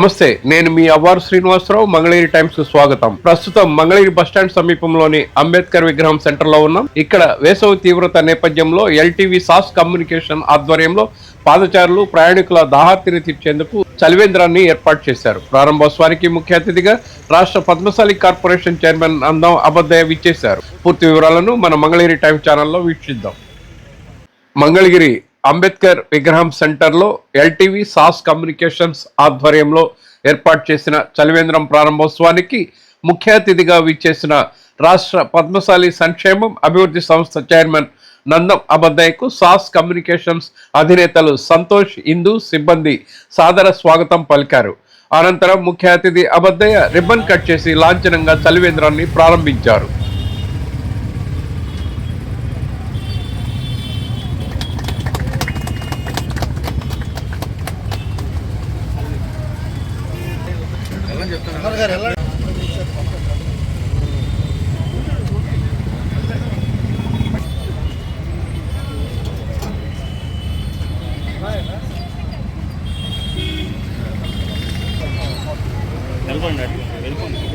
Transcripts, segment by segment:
నమస్తే నేను మీ అవ్వారు శ్రీనివాసరావు మంగళగిరి టైమ్స్కు స్వాగతం. ప్రస్తుతం మంగళగిరి బస్టాండ్ సమీపంలోని అంబేద్కర్ విగ్రహం సెంటర్లో ఉన్నాం. ఇక్కడ వేసవి తీవ్రత నేపథ్యంలో ఎల్టీవీ సాస్ కమ్యూనికేషన్ ఆధ్వర్యంలో పాదచారులు ప్రయాణికుల దాహార్తిని తీర్చేందుకు చలివేంద్రాన్ని ఏర్పాటు చేశారు. ప్రారంభోత్సవానికి ముఖ్య అతిథిగా రాష్ట్ర పద్మశాలి కార్పొరేషన్ చైర్మన్ అందం అబద్దయ్య విచ్చేశారు. పూర్తి వివరాలను మన మంగళగిరి టైమ్స్ ఛానల్లో వీక్షిద్దాం. మంగళగిరి అంబేద్కర్ విగ్రహం సెంటర్లో ఎల్టీవీ సాస్ కమ్యూనికేషన్స్ ఆధ్వర్యంలో ఏర్పాటు చేసిన చలివేంద్రం ప్రారంభోత్సవానికి ముఖ్య అతిథిగా విచ్చేసిన రాష్ట్ర పద్మశాలి సంక్షేమం అభివృద్ధి సంస్థ చైర్మన్ నందం అబద్దయ్యకు సాస్ కమ్యూనికేషన్స్ అధినేతలు సంతోష్ ఇందు సిబ్బంది సాదర స్వాగతం పలికారు. అనంతరం ముఖ్య అతిథి అబద్దయ్య రిబ్బన్ కట్ చేసి లాంఛనంగా చలివేంద్రాన్ని ప్రారంభించారు.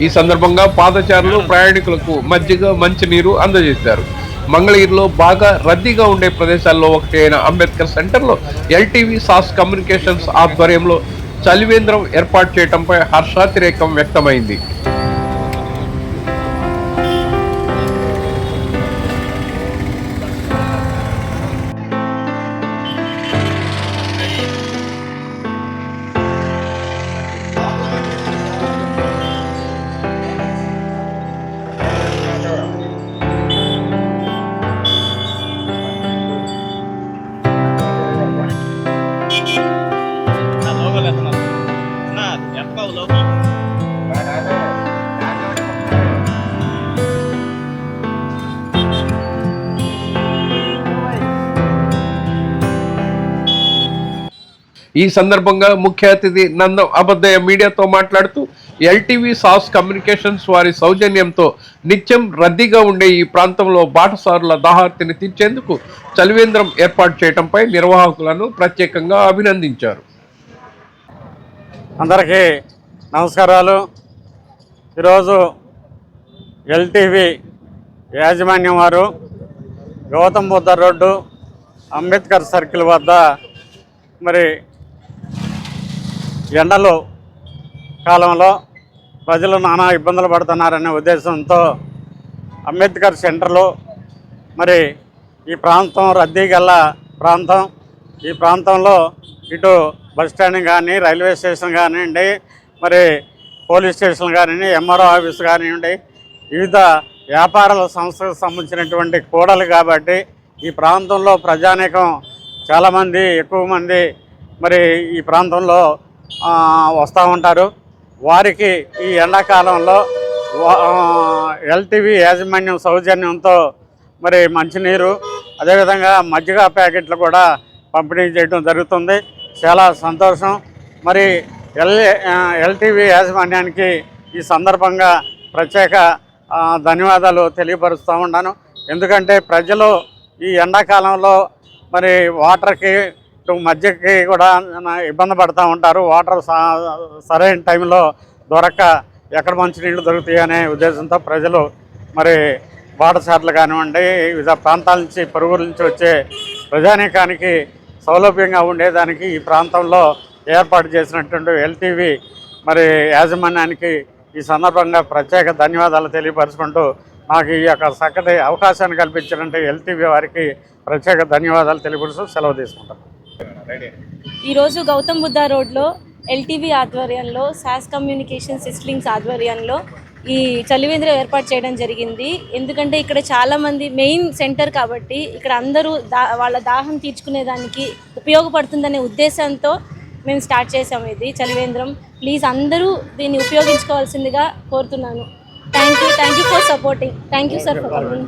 ఈ సందర్భంగా పాదచారులు ప్రయాణికులకు మజ్జిగ మంచినీరు అందజేశారు. మంగళగిరిలో బాగా రద్దీగా ఉండే ప్రదేశాల్లో ఒకటి అయిన అంబేద్కర్ సెంటర్లో ఎల్టీవీ సాస్ కమ్యూనికేషన్స్ ఆధ్వర్యంలో చలివేంద్రం ఏర్పాటు చేయడంపై హర్షాతిరేకం వ్యక్తమైంది. ఈ సందర్భంగా ముఖ్య అతిథి నందం అబద్దయ్య మీడియాతో మాట్లాడుతూ ఎల్టీవీ సాస్ కమ్యూనికేషన్స్ వారి సౌజన్యంతో నిత్యం రద్దీగా ఉండే ఈ ప్రాంతంలో బాటసారుల దాహార్తిని తీర్చేందుకు చలివేంద్రం ఏర్పాటు చేయడంపై నిర్వాహకులను ప్రత్యేకంగా అభినందించారు. అందరికీ నమస్కారాలు. ఈరోజు ఎల్టీవీ యాజమాన్యం వారు గౌతమ్ బుద్ధ రోడ్డు అంబేద్కర్ సర్కిల్ వద్ద మరి ఎండలు కాలంలో ప్రజలు నానా ఇబ్బందులు పడుతున్నారనే ఉద్దేశంతో అంబేద్కర్ సెంటర్లో మరి ఈ ప్రాంతం రద్దీ గల్ల ప్రాంతం. ఈ ప్రాంతంలో ఇటు బస్ స్టాండ్ కానీ రైల్వే స్టేషన్ కానివ్వండి మరి పోలీస్ స్టేషన్ కానివ్వండి ఎంఆర్ఓ ఆఫీస్ కానివ్వండి వివిధ వ్యాపారాల సంస్థకు సంబంధించినటువంటి కూడలు కాబట్టి ఈ ప్రాంతంలో ప్రజానీకం చాలామంది ఎక్కువ మంది మరి ఈ ప్రాంతంలో వస్తూ ఉంటారు. వారికి ఈ ఎండాకాలంలో ఎల్టీవీ యాజమాన్యం సౌజన్యంతో మరి మంచినీరు అదేవిధంగా మజ్జిగ ప్యాకెట్లు కూడా పంపిణీ చేయడం జరుగుతుంది. చాలా సంతోషం. మరి ఎల్ ఎల్టీవీ యాజమాన్యానికి ఈ సందర్భంగా ప్రత్యేక ధన్యవాదాలు తెలియపరుస్తూ ఉన్నాను. ఎందుకంటే ప్రజలు ఈ ఎండాకాలంలో మరి వాటర్కి మధ్యకి కూడా ఇబ్బంది పడుతూ ఉంటారు వాటర్ సరైన టైంలో దొరక్క ఎక్కడ మంచినీళ్ళు దొరుకుతాయి అనే ఉద్దేశంతో ప్రజలు మరి బాటసార్లు కానివ్వండి వివిధ ప్రాంతాల నుంచి పరుగుల నుంచి వచ్చే ప్రజానీకానికి సౌలభ్యంగా ఉండేదానికి ఈ ప్రాంతంలో ఏర్పాటు చేసినటువంటి ఎల్టీవీ మరి యాజమాన్యానికి ఈ సందర్భంగా ప్రత్యేక ధన్యవాదాలు తెలియపరుచుకుంటూ నాకు ఈ యొక్క చక్కటి అవకాశాన్ని కల్పించినట్టు ఎల్టీవీ వారికి ప్రత్యేక ధన్యవాదాలు తెలియపరుస్తూ సెలవు తీసుకుంటాను. ఈరోజు గౌతమ్ బుద్ధ రోడ్లో ఎల్టీవీ ఆధ్వర్యంలో సాస్ కమ్యూనికేషన్ సిస్లింగ్స్ ఆధ్వర్యంలో ఈ చలివేంద్ర ఏర్పాటు చేయడం జరిగింది. ఎందుకంటే ఇక్కడ చాలామంది మెయిన్ సెంటర్ కాబట్టి ఇక్కడ అందరూ దా వాళ్ళ దాహం తీర్చుకునేదానికి ఉపయోగపడుతుందనే ఉద్దేశంతో మేము స్టార్ట్ చేసాము ఇది చలివేంద్రం. ప్లీజ్ అందరూ దీన్ని ఉపయోగించుకోవాల్సిందిగా కోరుతున్నాను. Thank you thank you for supporting thank you sir for coming